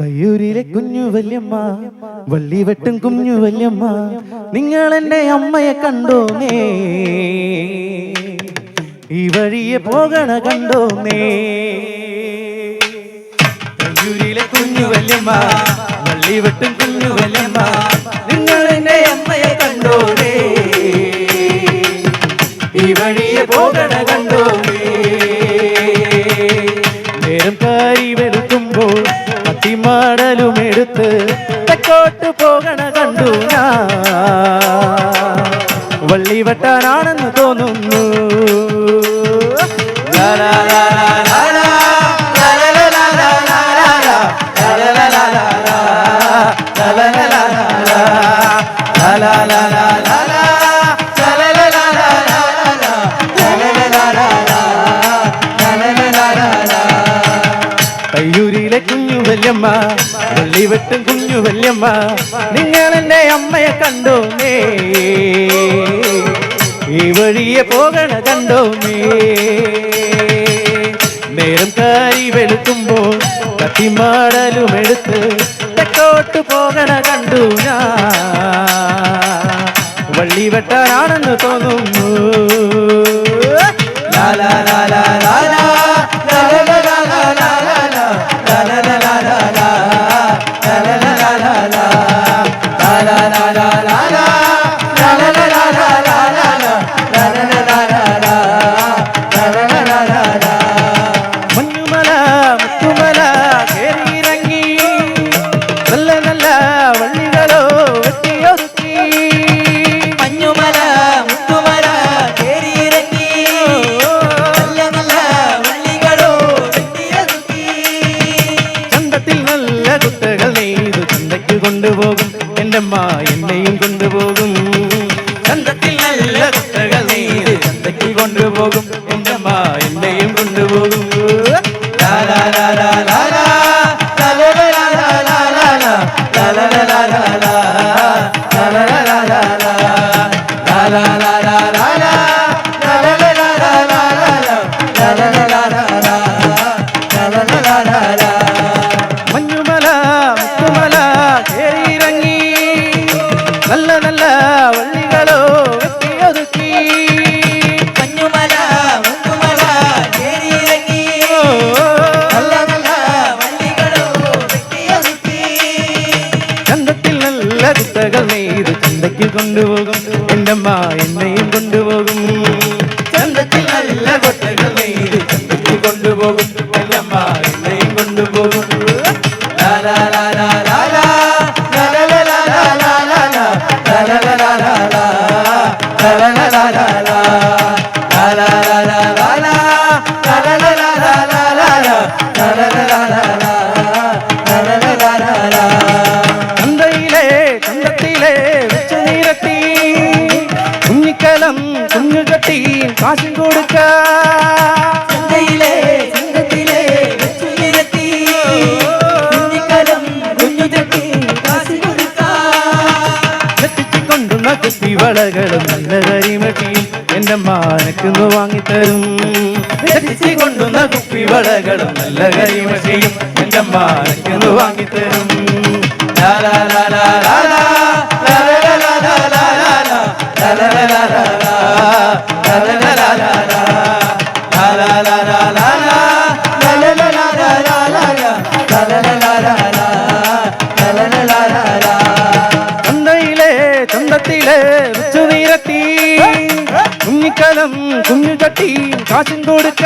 തയ്യൂരിലെ കുഞ്ഞു വല്യമ്മ വള്ളിവെട്ടും കുഞ്ഞു വല്യമ്മ നിങ്ങൾ എന്റെ അമ്മയെ കണ്ടോ നേ ഈ വഴിയെ പോകണ കണ്ടോ നേ തയ്യൂരിലെ കുഞ്ഞു വല്യമ്മ വള്ളിവെട്ടും കുഞ്ഞു വല്യമ്മ എടുത്ത് തെക്കോട്ട് പോകണ കണ്ടു വള്ളി വെട്ടാനാണെന്ന് തോന്നുന്നു. കിട്ടും കുഞ്ഞു വല്യമ്മ. നിങ്ങൾ എന്റെ അമ്മയെ കണ്ടോ നേ ഈ വഴിയെ പോകണ കണ്ടോ നേ നേരം കാരി വെളുക്കുമ്പോൾ കത്തിമാടലും എടുത്ത് തെക്കോട്ട് പോകണ കണ്ടു ഞാൻ. വള്ളി വെട്ടാനാണെന്ന് തോന്നും என்னையும் கொண்டு போகும். சந்தத்தில் நல்ல புத்தகம் சந்தைக்கு கொண்டு போகும். മഞ്ഞുമല വള്ളികളോ വെട്ടിയൊതുക്കി. മഞ്ഞുമല മഞ്ഞുമല ചേരിയിറങ്ങി. നല്ല നല്ല ചന്തത്തിൽ നല്ല കുത്തകൾ നെയ്ത് ചന്തയ്ക്ക് കൊണ്ടുപോകും. എന്റെ മായ தந்தையிலே தந்தத்திலே வெச்ச நீரத்தி துணிக்கலம் துணு கட்டி காசு கொடுக்க. വളകളും നല്ല കരിമട്ടിയും എന്റെ മാനക്കുന്നു വാങ്ങിത്തരും. കൊണ്ടുന്ന കുപ്പി വളകളും നല്ല കരിമട്ടിയും എന്റെ മാനക്കുന്നു വാങ്ങിത്തരും. ലാലാ കുഞ്ഞിക്കലം കുഞ്ഞു ചട്ടി കാശും കൊടുക്ക.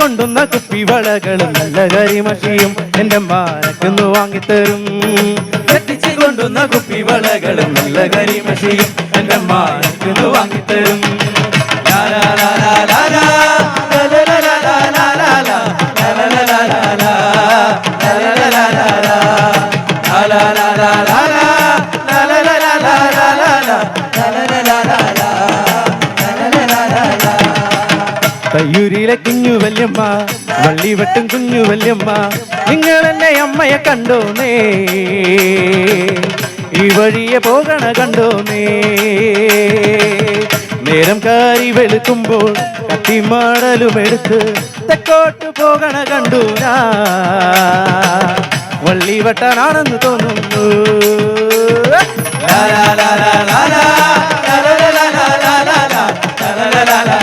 കൊണ്ടുന്ന കുപ്പി വളകളും നല്ല കരിമഷിയും എന്റെ മാനക്കുന്ന് വാങ്ങിത്തരും. എത്തിച്ചു കൊണ്ടുന്ന കുപ്പി വളകളും നല്ല കരിമഷിയും എന്റെ മാനക്കുന്ന് വാങ്ങിത്തരും. തയ്യൂരിലെ കുഞ്ഞു വല്യമ്മ വള്ളിവെട്ടും കുഞ്ഞു വല്യമ്മ നിങ്ങൾ എന്നെ അമ്മയെ കണ്ടോന്നേ ഈ വഴിയെ പോകണ കണ്ടോന്നേ നേരം കാരി വെളുക്കുമ്പോൾ കത്തിമാടലുമെടുത്ത് തെക്കോട്ട് പോകണ കണ്ടു വള്ളിവെട്ടനാണെന്ന് തോന്നുന്നു ലാലാ ലാലാ ലാലാ ലാലാ ലാലാ ലാലാ ലാലാ ലാലാ ലാലാ